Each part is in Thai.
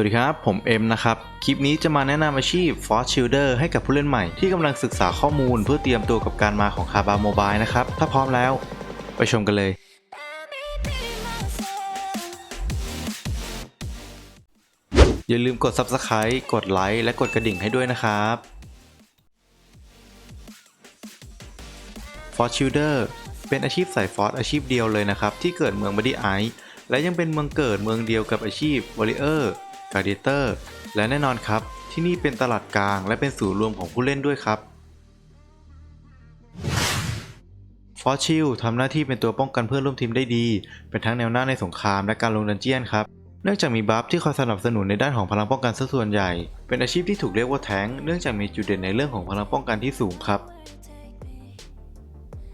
วัสดีครับ ผมเอ็มนะครับ คลิปนี้จะมาแนะนำอาชีพ Force Shielder ให้กับผู้เล่นใหม่ที่กำลังศึกษาข้อมูลเพื่อเตรียมตัวกับการมาของคาบาโมบายนะครับ ถ้าพร้อมแล้ว ไปชมกันเลย อย่าลืมกด Subscribe กดไลค์และกดกระดิ่งให้ด้วยนะครับ Force Shielder เป็นอาชีพสายฟอร์อาชีพเดียวเลยนะครับ ที่เกิดเมืองบ o ดี้ไอและยังเป็นเมืองเกิดเมืองเดียวกับอาชีพ Warrior Gladiator และแน่นอนครับ ที่นี่เป็นตลาดกลางและเป็นศูนย์รวมของผู้เล่นด้วยครับฟอสชิลทำหน้าที่เป็นตัวป้องกันเพื่อนร่วมทีมได้ดี เป็นทั้งแนวหน้าในสงครามและการลงดันเจียนครับ เนื่องจากมีบัฟที่คอยสนับสนุนในด้านของพลังป้องกันซะส่วนใหญ่ เป็นอาชีพที่ถูกเรียกว่าแทงเนื่องจากมีจุดเด่นในเรื่องของพลังป้องกันที่สูงครับ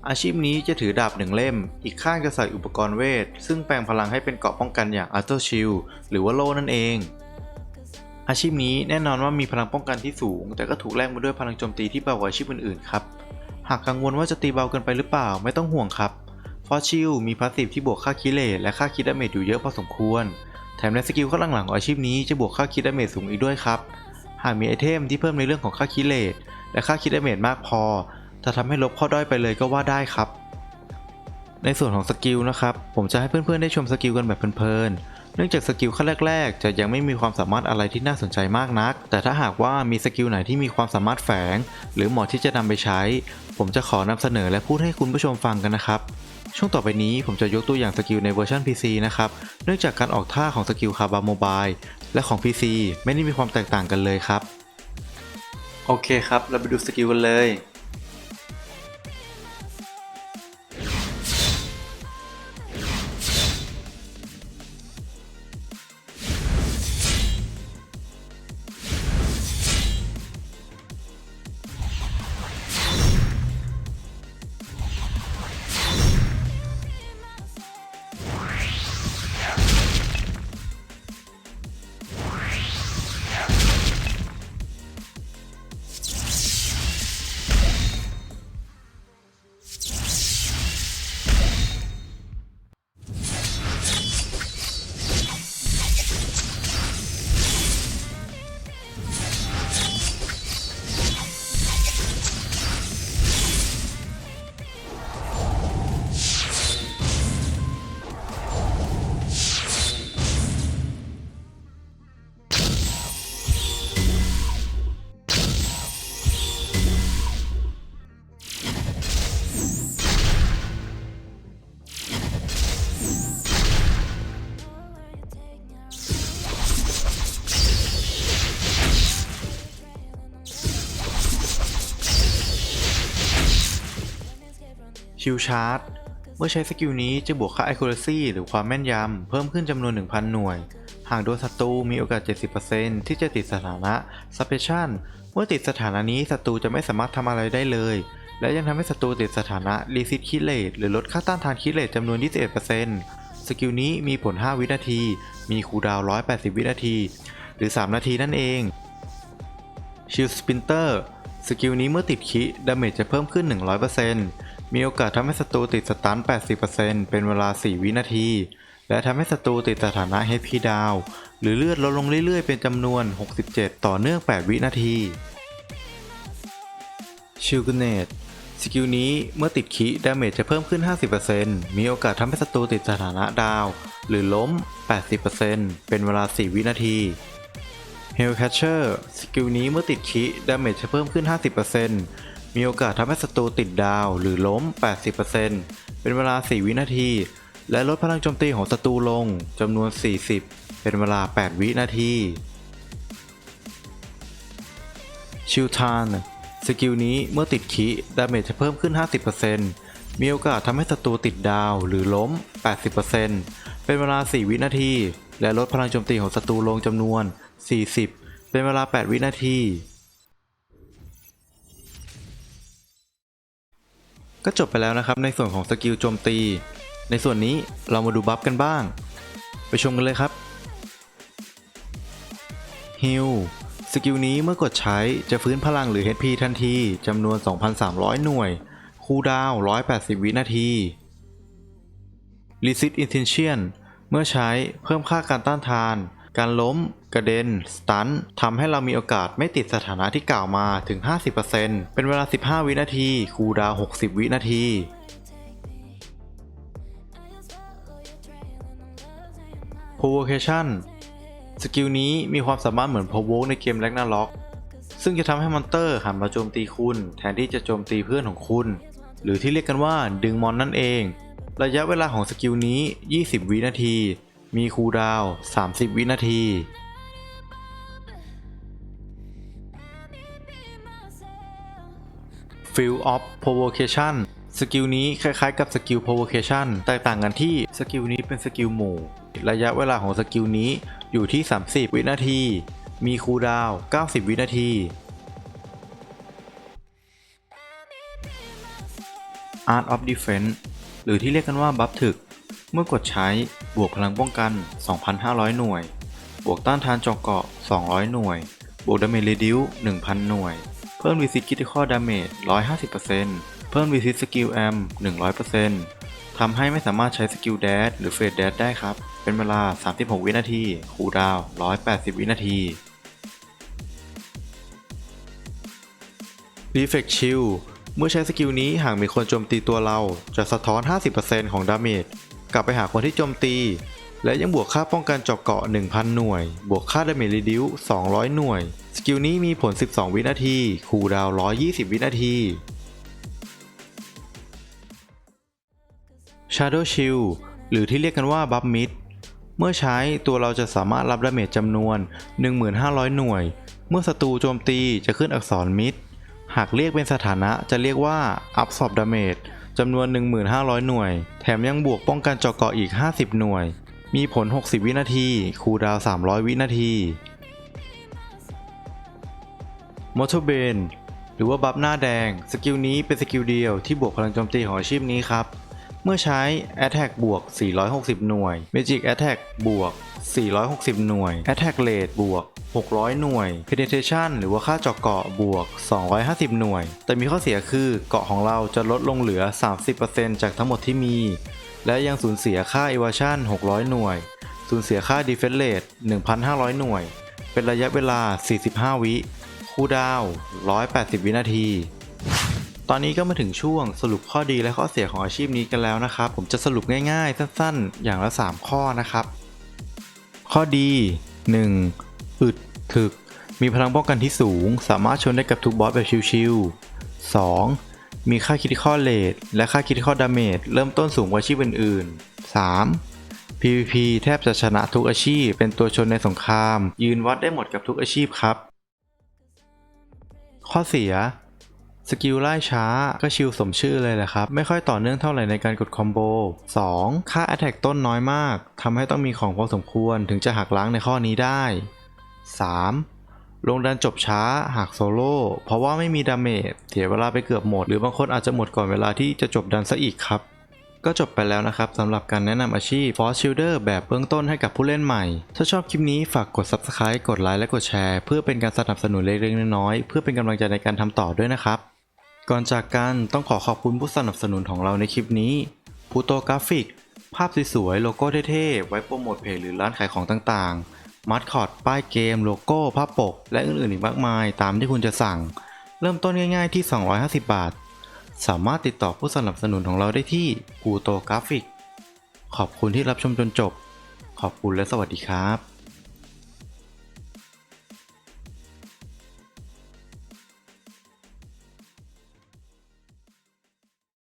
อาชีพนี้จะถือดาบหนึ่งเล่ม อีกข้างจะใส่อุปกรณ์เวท ซึ่งแปลงพลังให้เป็นเกราะป้องกันอย่าง Auto Shield หรือว่าโล่นั่นเอง อาชีพนี้แน่นอนว่ามีพลังป้องกันที่สูง แต่ก็ถูกแลกมาด้วยพลังโจมตีที่เบากว่าอาชีพอื่นๆครับ หากกังวลว่าจะตีเบาเกินไปหรือเปล่าไม่ต้องห่วงครับ ฟอสชิลมีพาสซีฟที่บวกค่าคิเลตและค่าคิดดาเมจอยู่เยอะพอสมควร แถมในสกิลข้างหลังๆของอาชีพนี้จะบวกค่าคิดดาเมจสูงอีกด้วยครับ หากมีไอเทมที่เพิ่มในเรื่องของค่าคิเลตและค่าคิดดาเมจมากพอ จะทำให้ลบข้อด้อยไปเลยก็ว่าได้ครับ ในส่วนของสกิลนะครับ ผมจะให้เพื่อนๆได้ชมสกิลกันแบบเพลินๆ เนื่องจากสกิลขั้นแรก ๆ จะยังไม่มีความสามารถอะไรที่น่าสนใจมากนัก แต่ถ้าหากว่ามีสกิลไหนที่มีความสามารถแฝง หรือเหมาะที่จะนำไปใช้ ผมจะขอนำเสนอและพูดให้คุณผู้ชมฟังกันนะครับช่วงต่อไปนี้ผมจะยกตัวอย่างสกิลในเวอร์ชัน PC นะครับ เนื่องจากการออกท่าของสกิลคาบาโมบายและของ PC ไม่ได้มีความแตกต่างกันเลยครับ โอเคครับ เราไปดูสกิลกันเลย ชิลชาร์จเมื่อใช้สกิลนี้จะบวกค่า accuracy หรือความแม่นยำ เพิ่มขึ้นจำนวน 1,000 หน่วย หากโดนศัตรูมีโอกาส 70%ที่จะติดสถานะ Suppression เมื่อติดสถานะนี้ศัตรูจะไม่สามารถทำอะไรได้เลย และยังทำให้ศัตรูติดสถานะ Resist Hit Rate หรือลดค่าต้านทานคิดเลทจำนวน 21%สกิลนี้มีผล 5 วินาที มีคูลดาวน์ 180 วินาที หรือ 3 นาทีนั่นเอง Shield Splinter สกิลนี้เมื่อติดคิดาเมจจะเพิ่มขึ้น 100% มีโอกาสทำให้ศัตรูติดสตัน 80%เป็นเวลา 4 วินาที และทำให้ศัตรูติดสถานะ HP Down หรือเลือดลดลงเรื่อยๆ เป็นจำนวน 67 ต่อเนื่อง 8 วินาทีชิลกเนตสกิลนี้เมื่อติดคิดาเมจจะเพิ่มขึ้น 50%มีโอกาสทำให้ศัตรูติดสถานะดาว หรือล้ม 80%เป็นเวลา 4 วินาที Hellcatcher สกิลนี้เมื่อติดคิดาเมจจะเพิ่มขึ้น 50% มีโอกาสทำให้ศัตรูติดดาวหรือล้ม 80%เป็นเวลา 4 วินาที และลดพลังโจมตีของศัตรูลงจำนวน 40 เป็นเวลา 8 วินาทีชิลทานสกิลนี้เมื่อติดคิดาเมจจะเพิ่มขึ้น 50%มีโอกาสทำให้ศัตรูติดดาวหรือล้ม 80%เป็นเวลา 4 วินาที และลดพลังโจมตีของศัตรูลงจำนวน 40 เป็นเวลา 8 วินาที ก็จบไปแล้วนะครับในส่วนของสกิลโจมตี ในส่วนนี้เรามาดูบัฟกันบ้าง ไปชมกันเลยครับฮิลสกิลนี้เมื่อกดใช้จะฟื้นพลังหรือ HP ทันทีจำนวน 2,300 หน่วย คูลดาวน์180 วินาที Resist Intention เมื่อใช้เพิ่มค่าการต้านทาน การล้ม กระเด็น สตันทำให้เรามีโอกาสไม่ติดสถานะที่กล่าวมาถึง 50%เป็นเวลา 15 วินาที คูดาว 60 วินาที provocation สกิลนี้มีความสามารถเหมือน p r o v o ในเกม Ragnarok ซึ่งจะทำให้มอนเตอร์หันมาโจมตีคุณ แทนที่จะโจมตีเพื่อนของคุณ หรือที่เรียกกันว่าดึงมอนนั่นเอง ระยะเวลาของสกิลนี้ 20 วินาที มีคูลดาวน์30 วินาที Field of Provocation สกิลนี้คล้ายๆกับสกิล Provocation แตกต่างกันที่สกิลนี้เป็นสกิลหมู่ ระยะเวลาของสกิลนี้อยู่ที่ 30 วินาที มีคูลดาวน์90 วินาที Art of Defense หรือที่เรียกกันว่าบัฟถึก เมื่อกดใช้บวกพลังป้องกัน 2,500 หน่วย บวกต้านทานจอกเกาะ 200 หน่วย บวกดาเมจเรดิว1,000 หน่วย เพิ่ม Resist Critical Damage 150%เพิ่ม Resist Skill Am 100%ทำให้ไม่สามารถใช้สกิลแดดหรือเฟดแดดได้ครับ เป็นเวลา 36 วินาที คูลดาวน์180 วินาที Reflect Shield เมื่อใช้สกิลนี้หากมีคนโจมตีตัวเราจะสะท้อน 50%ของดาเมจ กลับไปหาคนที่โจมตี และยังบวกค่าป้องกันเจาะเกาะ 1,000 หน่วย บวกค่าดาเมจรีดิว200 หน่วย สกิลนี้มีผล 12 วินาที คูลดาวน์120 วินาที Shadow Shield หรือที่เรียกกันว่าบัฟมิดเมื่อใช้ตัวเราจะสามารถรับดาเมจจำนวน 1500 หน่วย เมื่อศัตรูโจมตีจะขึ้นอักษรมิดหากเรียกเป็นสถานะจะเรียกว่า Absorb Damage จ จำนวน 1500 หน่วย แถมยังบวกป้องกันเจาะเกาะอีก 50 หน่วย มีผล 60 วินาที คูดาว 300 วินาทีมอเตอร์เบนหรือว่าบัฟหน้าแดง สกิลนี้เป็นสกิลเดียวที่บวกพลังโจมตีของอาชีพนี้ครับ เมื่อใช้ Attack บวก 460 หน่วย Magic Attack บวก 460 หน่วย Attack Rate บวก 600 หน่วย Penetration หรือว่าค่าเจาะเกาะบวก 250 หน่วย แต่มีข้อเสียคือเกาะของเราจะลดลงเหลือ 30%จากทั้งหมดที่มี และยังสูญเสียค่า Evasion 600 หน่วย สูญเสียค่า Defense Rate 1,500 หน่วย เป็นระยะเวลา 45 วิ คูลดาว 180 วินาที ตอนนี้ก็มาถึงช่วงสรุปข้อดีและข้อเสียของอาชีพนี้กันแล้วนะครับ ผมจะสรุปง่ายๆ สั้นๆ อย่างละ 3 ข้อนะครับ ข้อดี 1. อึดถึก มีพลังป้องกันที่สูง สามารถชนได้กับทุกบอสแบบชิวๆ 2. มีค่าคิดข้อเลทและค่าคิดข้อดาเมจเริ่มต้นสูงกว่าอาชีพอื่นๆ 3. PVP แทบจะชนะทุกอาชีพ เป็นตัวชนในสงคราม ยืนวัดได้หมดกับทุกอาชีพครับ ข้อเสีย สกิลไล่ช้าก็ชิลสมชื่อเลยแหละครับ ไม่ค่อยต่อเนื่องเท่าไหร่ในการกดคอมโบ 2. ค่า Attack ต้นน้อยมากทำให้ต้องมีของพอสมควรถึงจะหักล้างในข้อนี้ได้ 3. ลงดันจบช้าหากโซโล่เพราะว่าไม่มีดาเมจเสียเวลาไปเกือบหมด หรือบางคนอาจจะหมดก่อนเวลาที่จะจบดันซะอีกครับ ก็จบไปแล้วนะครับสำหรับการแนะนำอาชีพ Force Shielder แบบเบื้องต้นให้กับผู้เล่นใหม่ ถ้าชอบคลิปนี้ฝากกด Subscribe กดไลค์และกดแชร์ เพื่อเป็นการสนับสนุนเล็กๆน้อยๆเพื่อเป็นกำลังใจในการทำต่อด้วยนะครับ ก่อนจากกันต้องขอขอบคุณผู้สนับสนุนของเราในคลิปนี้พูโตกราฟิก ภาพสวยๆโลโก้เท่ๆไว้โปรโมทเพจหรือร้านขายของต่างๆ มัดคอดป้ายเกม โลโก้ ภาพปก และอื่นๆอีกมากมาย ตามที่คุณจะสั่ง เริ่มต้นง่ายๆที่ 250 บาท สามารถติดต่อผู้สนับสนุนของเราได้ที่พูโตกราฟิก ขอบคุณที่รับชมจนจบ ขอบคุณและสวัสดีครับ